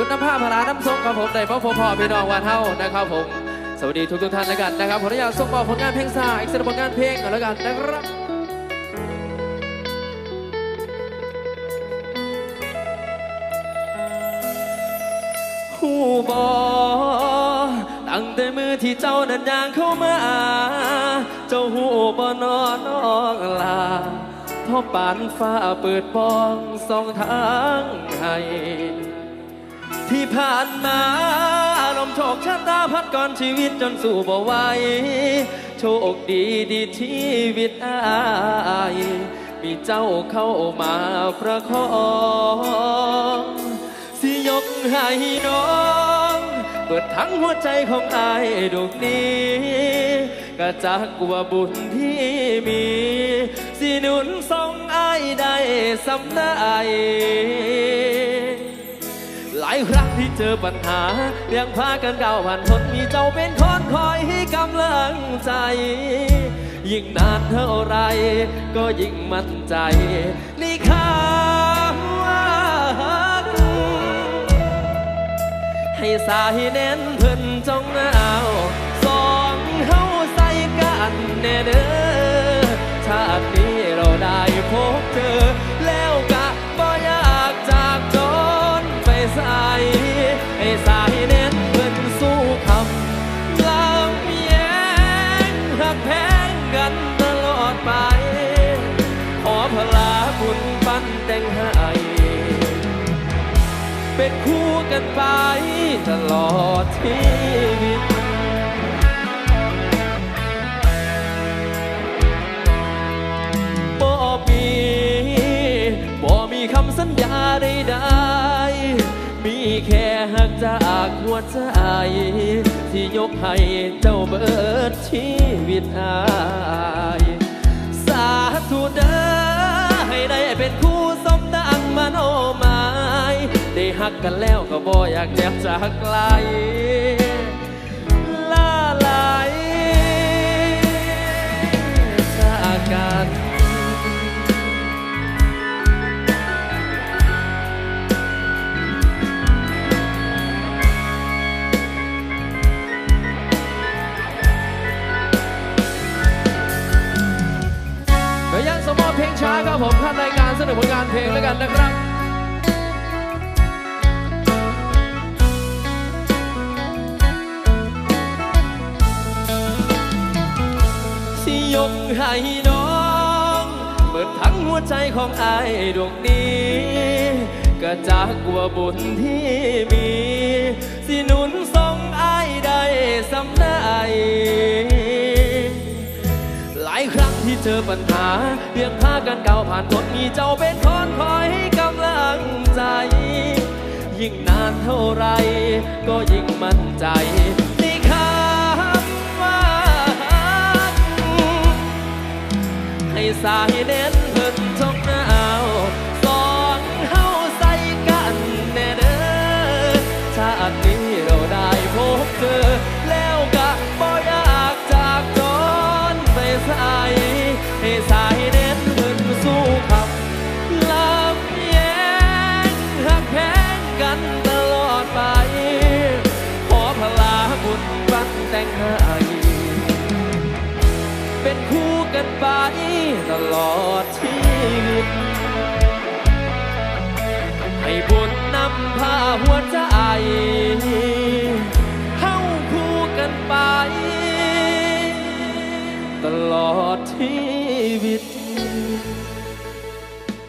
บุญน้ำผ้าพลาน้ำส้มครับผมได้พ่อพ่อพี่น้องวันเท่านะครับผม สวัสดีทุกทุกท่านแล้วกันนะครับขออนุญาตส่งมอบผลงานเพลงซาอีกสักผลงานเพลงกันแล้วกันนะครับหูบอตั้งแต่มือที่เจ้านั้นย่างเข้ามา เจ้าหูบอนอนนองลาเพราะปานฟ้าเปิดปองสองทางให้ ที่ผ่านมาลมโชคชะตาพัดก่อนชีวิตจนสู่บ่ไหวโชคดีดีชีวิตอายมีเจ้าเข้ามาประคองสิยกให้น้องเปิดทั้งหัวใจของอายดวงนี้ก็จากว่าบุญที่มี สิหนุนทรงอายได้สำได้หลาย ครั้งที่เจอปัญหา ยังพากันก้าวผ่านพ้นมีเจ้าเป็นคนคอยให้กำลังใจ ยิ่งนานเท่าไร ก็ยิ่งมั่นใจนคำว่าฮักให้สายเน้นเพิ่นจงเอาสองเฮาใส่กันแน่เด้อชาตินี้ สายเน้นเพิ่นสู้คำลำแยงหักแพงกันตลอดไป ขอพลาคุณปั้นแต่งให้เป็นคู่กันไปตลอดชีวิตบ่มีบ่มีคำสัญญาใดๆมีแค่ จากหัวใจที่ยกให้เจ้าเบิดชีวิตอายสาธุเด้อให้ได้เป็นคู่สมตังมโนหมาย ได้หักกันแล้วก็บ่อยากแยกจากไกล นอผลงานเพลงแล้วกันนะครับสิยกให้น้องเปิดทั้งหัวใจของอายดวงนี้ก็จากกว่าบุญที่มี สินุนายครั้งที่เจอปัญหาเพียงพากันเก่าผ่านพ้นมีเจ้าเป็นคนคอยให้กำลังใจ ยิ่งนานเท่าไร ก็ยิ่งมั่นใจในคำว่าให้สายเน้ อดชีวิต ให้บุญนำพาหัวใจเข้าคู่กันไป ตลอดชีวิต